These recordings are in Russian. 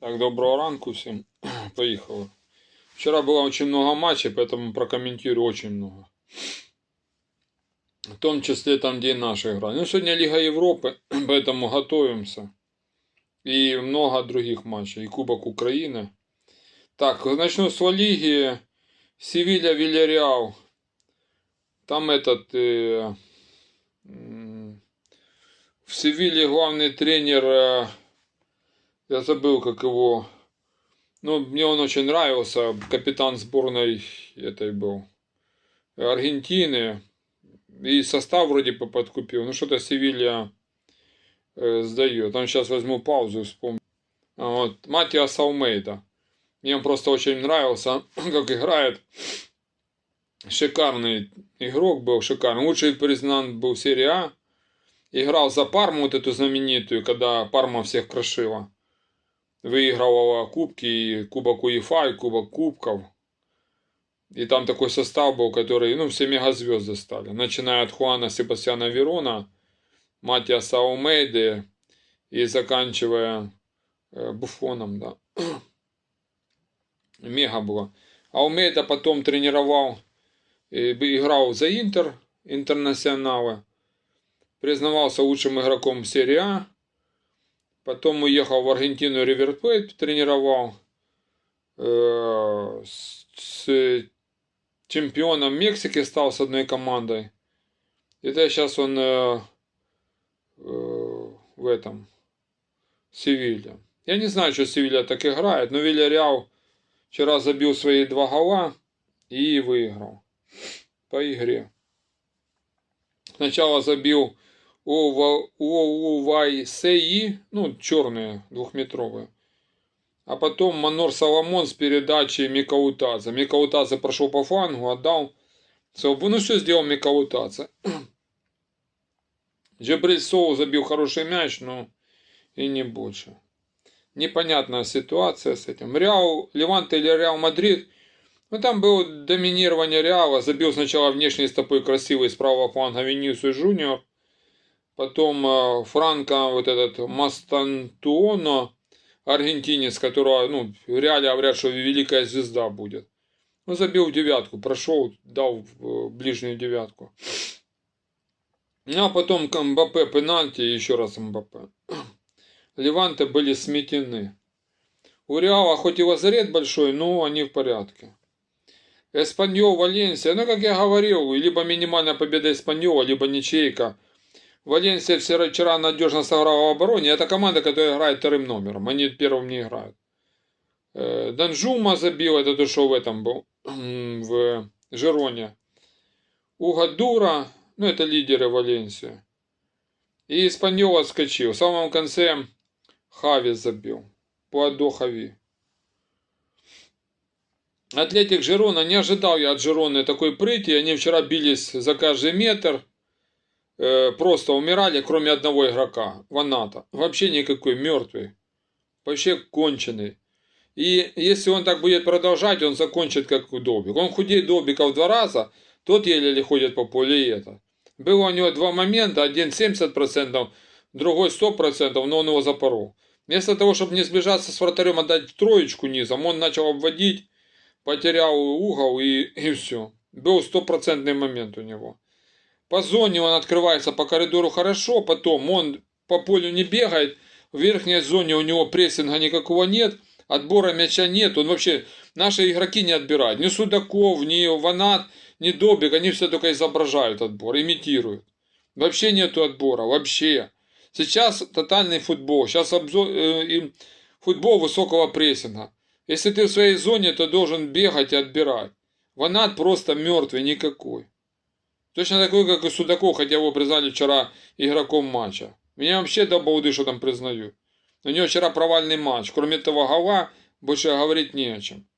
Так, доброго ранку всем. Поехали. Вчера было очень много матчей, поэтому прокомментирую очень много. В том числе там, где и наши играли. Ну, сегодня Лига Европы, поэтому готовимся. И много других матчей. И Кубок Украины. Так, начну с Лиги. Севилья, Вильяреал. Там этот... э, в Севилье главный тренер... э, я забыл, как его... Ну, мне он очень нравился. Капитан сборной этой был. Аргентины. И состав вроде бы подкупил. Ну, что-то Севилья э, сдает. Там сейчас возьму паузу вспомню. А Вот. Матиас Алмейда. Мне он просто очень нравился, как играет. Шикарный игрок был, шикарный. Лучший признан был серия А. Играл за Парму, вот эту знаменитую, когда Парма всех крошила выигрывала кубки, и кубок УЕФА, и кубок кубков. И там такой состав был, который, ну, все мегазвезды стали. Начиная от Хуана Себастьяна Верона, Матиаса Умейды и заканчивая э, Буфоном, да. Мега было. А Умейда потом тренировал, и играл за Интер, Интернационала. Признавался лучшим игроком серии А. Потом уехал в Аргентину Ривер Плейт, тренировал э, с, чемпионом Мексики стал с одной командой. Да, сейчас он э, э, в этом Севилья. Я не знаю, что Севилья так играет, но Вильяреал вчера забил свои два гола и выиграл по игре. Сначала забил Оувайсеи, ну, черные, двухметровые. А потом Манор Соломон с передачей Микаутаза. Микаутаза прошел по флангу, отдал. Ну, все сделал Микаутаза. Джебриль Соу забил хороший мяч, но и не больше. Непонятная ситуация с этим. Реал, Левант или Реал Мадрид. Ну, там было доминирование Реала. Забил сначала внешней стопой красивый с правого фланга Венисиус Жуниор. Потом э, Франко, вот этот Мастантуоно, аргентинец, которого, ну, реале говорят, что великая звезда будет. Ну, забил девятку, прошел, дал в ближнюю девятку. Ну, а потом Мбаппе пенальти еще раз Мбаппе. Леванты были сметены. У Реала хоть и лазарет большой, но они в порядке. Эспаньол, Валенсия, ну, как я говорил, либо минимальная победа Эспаньола, либо ничейка – Валенсия вчера надежно сыграла в обороне. Это команда, которая играет вторым номером. Они первым не играют. Э, Данжума забил, это то, что в этом был, в Жероне. Угадура, ну это лидеры Валенсии. И Испаньол отскочил. В самом конце Хави забил. Пуадо Хави. Атлетик Жерона, не ожидал я от Жероны такой прыти. Они вчера бились за каждый метр. Э, просто умирали, кроме одного игрока, Ваната. Вообще никакой, мертвый. Вообще конченый. И если он так будет продолжать, он закончит как Добик. Он худеет Добика в два раза, тот еле ходит по полю и это. Было у него два момента, один 70%, другой 100%, но он его запорол. Вместо того, чтобы не сближаться с вратарем, отдать троечку низом, он начал обводить, потерял угол и, и все. Был стопроцентный момент у него. По зоне он открывается по коридору хорошо, потом он по полю не бегает, в верхней зоне у него прессинга никакого нет, отбора мяча нет, он вообще, наши игроки не отбирают, ни Судаков, ни Ванат, ни Добик, они все только изображают отбор, имитируют. Вообще нету отбора, вообще. Сейчас тотальный футбол, сейчас обзор, э, футбол высокого прессинга. Если ты в своей зоне, то должен бегать и отбирать. Ванат просто мертвый, никакой. Точно такой, как и Судаков, хотя его признали вчера игроком матча. Меня вообще до балды, что там признают. У него вчера провальный матч. Кроме этого гола, больше говорить не о чем.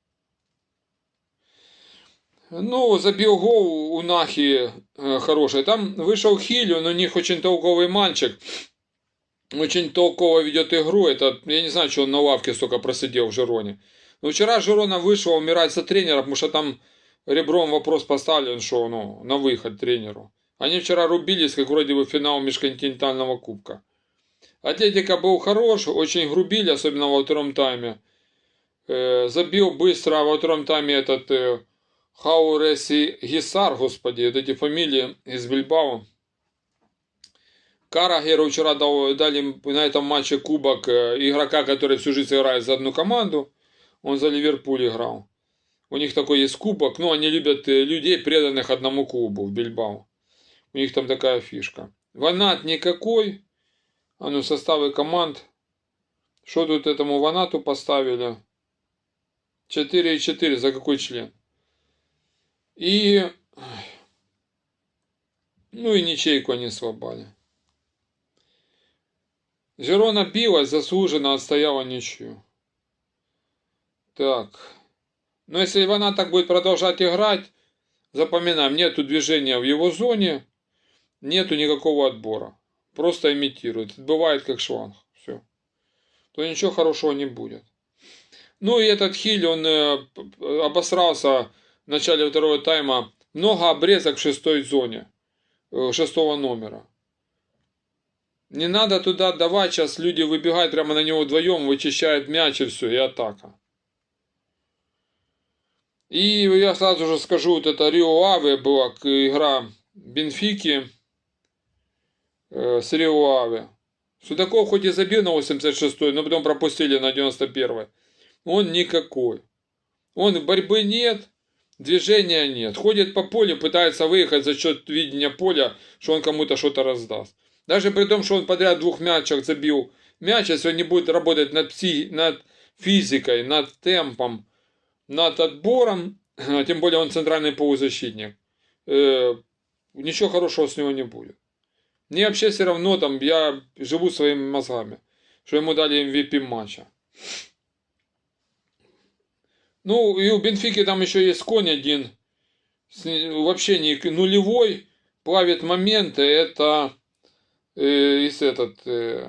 Ну, забил гол у Нахи э, хороший. Там вышел Хиль, он у них очень толковый мальчик. Очень толково ведет игру. Это, я не знаю, что он на лавке столько просидел в Жироне. Но вчера Жирона вышел умирать за тренера, потому что там ребром вопрос поставлен, что ну, на выход тренеру. Они вчера рубились, как вроде бы финал межконтинентального кубка. Атлетика был хорош, очень грубили, особенно во втором тайме. Э, забил быстро во втором тайме этот э, Хауреси Гисар, господи, вот эти фамилии из Бильбао. Карагеру вчера дал, дали на этом матче кубок э, игрока, который всю жизнь играет за одну команду. Он за Ливерпуль играл. У них такой есть кубок. Ну, они любят э, людей, преданных одному клубу в Бильбао. У них там такая фишка. Ванат никакой. А ну, составы команд. Что тут этому Ванату поставили? 4,4. За какой член? И... Ну и ничейку они слабали. Жерона билась, заслуженно отстояла ничью. Так. Но если она так будет продолжать играть, запоминаем, нету движения в его зоне, нету никакого отбора. Просто имитирует. Бывает как шланг. Все. То ничего хорошего не будет. Ну и этот Хиль, он э, обосрался в начале второго тайма. Много обрезок в шестой зоне. Э, шестого номера. Не надо туда давать, сейчас люди выбегают прямо на него вдвоем, вычищают мяч и все, и атака. И я сразу же скажу, вот это Рио Аве была игра Бенфики э, с Рио Аве. Судаков хоть и забил на 86-й, но потом пропустили на 91-й. Он никакой. Он борьбы нет, движения нет. Ходит по полю, пытается выехать за счет видения поля, что он кому-то что-то раздаст. Даже при том, что он подряд двух мячах забил мяч, если он не будет работать над, пси, над физикой, над темпом, над отбором, а тем более он центральный полузащитник, э, ничего хорошего с него не будет. Мне вообще все равно, там, я живу своими мозгами, что ему дали MVP матча. Ну, и у Бенфики там еще есть конь один, вообще не нулевой, плавит моменты, это э, из этот э,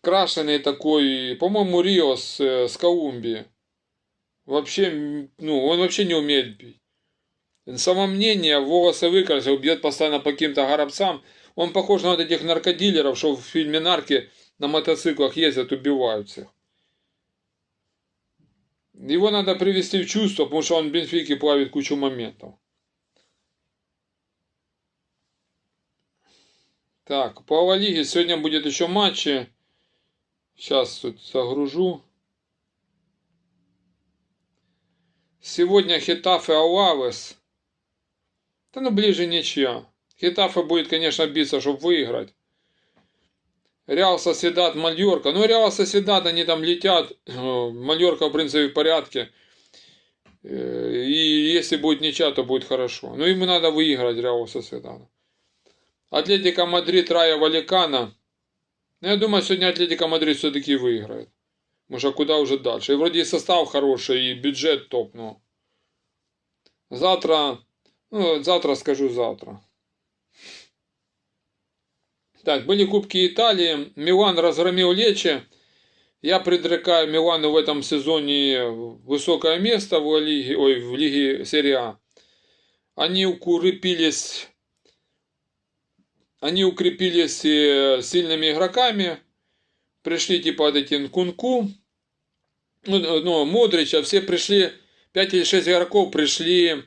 крашеный такой, по-моему, Риос э, с Колумбии. Вообще, ну, он вообще не умеет бить. Самомнение, волосы выкрасил, бьет постоянно по каким-то горобцам. Он похож на вот этих наркодилеров, что в фильме «Нарки» на мотоциклах ездят, убивают всех. Его надо привести в чувство, потому что он в Бенфике плавит кучу моментов. Так, по Ла Лиге сегодня будет еще матчи. Сейчас тут загружу. Сегодня Хетафе Алавес. Да ну ближе ничья. Хетафе будет, конечно, биться, чтобы выиграть. Реал Соседат, Мальорка. Ну, Реал Соседат, они там летят. Мальорка, в принципе, в порядке. Э, и если будет ничья, то будет хорошо. Но ему надо выиграть Реал Соседат. Атлетика Мадрид, Рая Валикана. Ну, я думаю, сегодня Атлетика Мадрид все-таки выиграет. А куда уже дальше? И вроде и состав хороший, и бюджет топ, но... Завтра, ну, завтра скажу завтра. Так, были Кубки Италии. Милан разгромил Лечи. Я предрекаю Милану в этом сезоне высокое место в лиге, ой, в лиге серия А. Они укрепились они укрепились э, сильными игроками, пришли типа от эти Нкунку, ну, ну, а все пришли, 5 или 6 игроков пришли,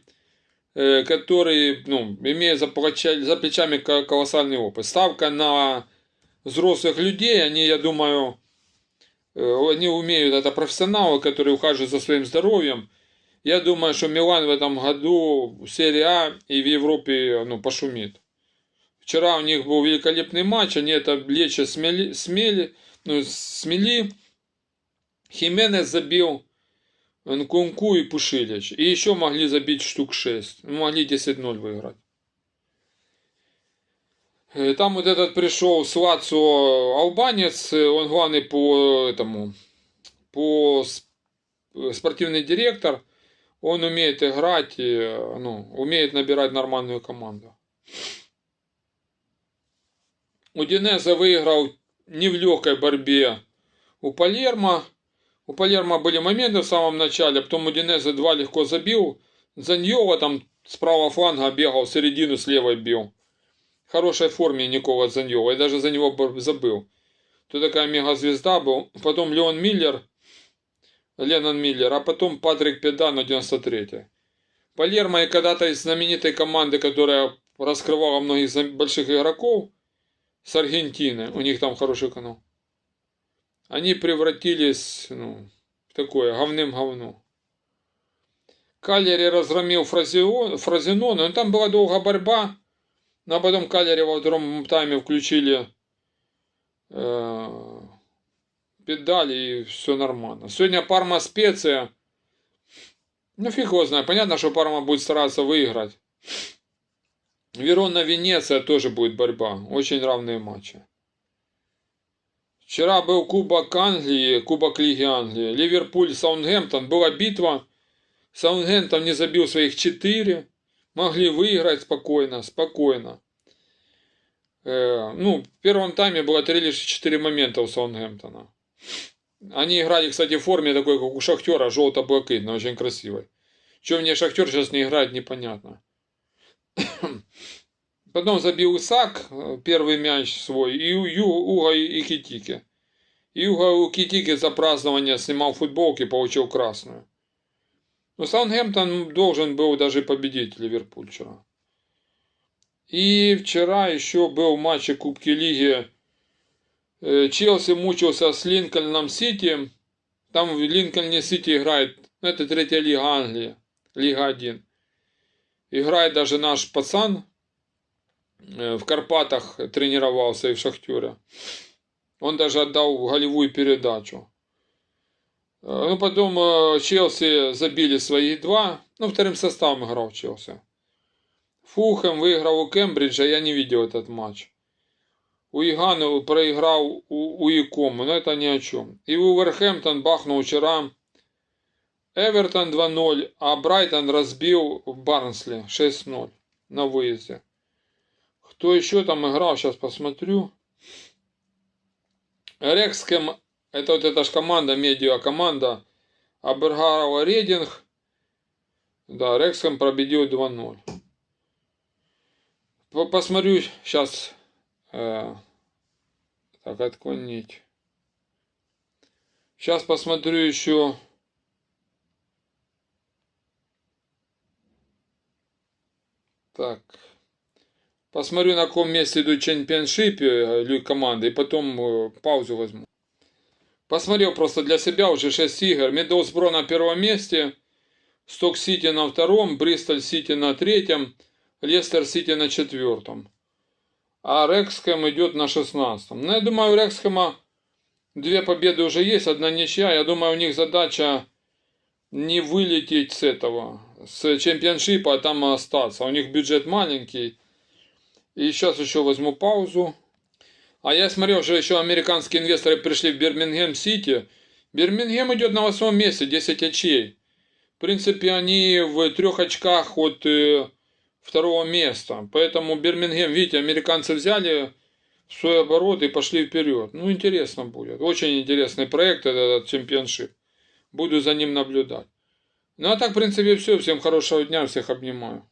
э, которые, ну, имеют за, плечами, за плечами колоссальный опыт. Ставка на взрослых людей, они, я думаю, э, они умеют, это профессионалы, которые ухаживают за своим здоровьем. Я думаю, что Милан в этом году в серии А и в Европе ну, пошумит. Вчера у них был великолепный матч, они это Леча смели, смели, смели. Хименес забил Нкунку и Пушилич. И еще могли забить штук 6. Могли 10-0 выиграть. Там вот этот пришел с Лацо албанец, он главный по этому, по спортивный директор. Он умеет играть, ну, умеет набирать нормальную команду. Удинеза выиграл не в легкой борьбе у Палермо. У Палермо были моменты в самом начале, потом Удинеза два легко забил. Заньова там с правого фланга бегал, в середину с левой бил. хорошей форме Никола Заньева. Я даже за него забыл. То такая мегазвезда был. Потом Леон Миллер, Леннон Миллер, а потом Патрик Педано 93-й. Палермо и когда-то из знаменитой команды, которая раскрывала многих больших игроков с Аргентины, у них там хороший канал, они превратились ну, в такое говным говно. Калери разгромил Фразион- Фразенона, но там была долгая борьба, но а потом Калери во втором тайме включили э, педали и все нормально. Сегодня Парма Специя. Ну фиг его знает. Понятно, что Парма будет стараться выиграть. Верона Венеция тоже будет борьба. Очень равные матчи. Вчера был Кубок Англии, Кубок Лиги Англии. Ливерпуль, Саундгемптон. Была битва. Саундгемптон не забил своих 4. Могли выиграть спокойно, спокойно. Э, ну, в первом тайме было 3 лишь 4 момента у Саундгемптона. Они играли, кстати, в форме такой, как у Шахтера, желто-блакитной, очень красивой. Чем мне Шахтер сейчас не играет, непонятно. Потом забил Исак э, первый мяч свой, и у Ю- Уга и Китики. И Уга у Китики за празднование снимал футболки, получил красную. Но Саутгемптон должен был даже победить Ливерпуль вчера. И вчера еще был в матче Кубки Лиги. Э, Челси мучился с Линкольном Сити. Там в Линкольне Сити играет, ну, это третья лига Англии, Лига 1. Играет даже наш пацан, э, в Карпатах тренировался и в Шахтере. Он даже отдал голевую передачу. Э, Ну, потом э, Челси забили своих два. Ну, вторым составом играл Челси. Фулхэм выиграл у Кембриджа, я не видел этот матч. У Игану проиграл у, у Икому, но это ни о чем. И Уверхэмптон бахнул вчера Эвертон 2-0, а Брайтон разбил в Барнсли 6-0 на выезде. Кто еще там играл, сейчас посмотрю. Рекскем, это вот эта ж команда, медиа команда, обыграла Рединг. Да, Рекскем победил 2-0. По- Посмотрю сейчас. э, так, отклонить. Сейчас посмотрю еще. Так. Посмотрю, на каком месте идут чемпионшипе э, команды, и потом э, паузу возьму. Посмотрел просто для себя уже 6 игр. Медлсбро на первом месте, Сток Сити на втором, Бристоль Сити на третьем, Лестер Сити на четвертом. А Рексхэм идет на шестнадцатом. Ну, я думаю, у Рексхэма две победы уже есть, одна ничья. Я думаю, у них задача не вылететь с этого, с чемпионшипа, а там остаться. У них бюджет маленький. И сейчас еще возьму паузу. А я смотрел, что еще американские инвесторы пришли в Бирмингем Сити. Бирмингем идет на восьмом месте, 10 очей. В принципе, они в трех очках от э, второго места. Поэтому Бирмингем, видите, американцы взяли свой оборот и пошли вперед. Ну, интересно будет. Очень интересный проект этот чемпионшип. Буду за ним наблюдать. Ну, а так, в принципе, все. Всем хорошего дня, всех обнимаю.